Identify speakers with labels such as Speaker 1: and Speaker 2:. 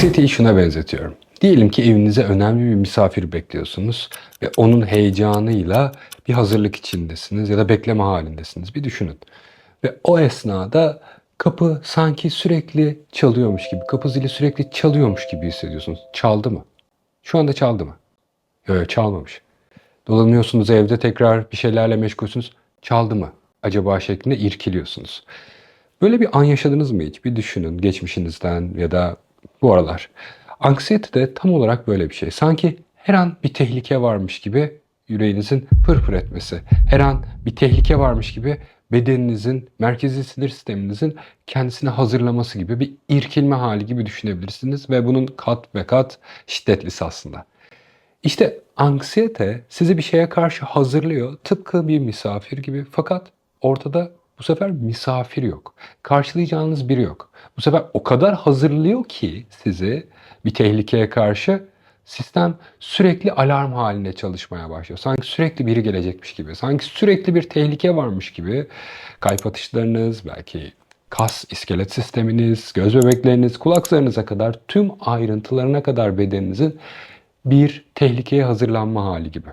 Speaker 1: Anksiyeteyi şuna benzetiyorum. Diyelim ki evinize önemli bir misafir bekliyorsunuz ve onun heyecanıyla bir hazırlık içindesiniz ya da bekleme halindesiniz. Bir düşünün. Ve o esnada kapı sanki sürekli çalıyormuş gibi, kapı zili sürekli çalıyormuş gibi hissediyorsunuz. Çaldı mı? Şu anda çaldı mı? Yok yok çalmamış. Dolanıyorsunuz evde tekrar bir şeylerle meşgulsünüz. Çaldı mı? Acaba şeklinde irkiliyorsunuz. Böyle bir an yaşadınız mı hiç? Bir düşünün geçmişinizden ya da bu aralar. Anksiyete de tam olarak böyle bir şey. Sanki her an bir tehlike varmış gibi yüreğinizin pırpır etmesi. Her an bir tehlike varmış gibi bedeninizin, merkezi sinir sisteminizin kendisini hazırlaması gibi bir irkilme hali gibi düşünebilirsiniz. Ve bunun kat ve kat şiddetlisi aslında. İşte anksiyete sizi bir şeye karşı hazırlıyor. Tıpkı bir misafir gibi. Fakat ortada bu sefer misafir yok. Karşılayacağınız biri yok. Bu sefer o kadar hazırlıyor ki sizi bir tehlikeye karşı sistem sürekli alarm haline çalışmaya başlıyor. Sanki sürekli biri gelecekmiş gibi. Sanki sürekli bir tehlike varmış gibi. Kalp atışlarınız, belki kas, iskelet sisteminiz, göz bebekleriniz, kulaklarınıza kadar tüm ayrıntılarına kadar bedeninizin bir tehlikeye hazırlanma hali gibi.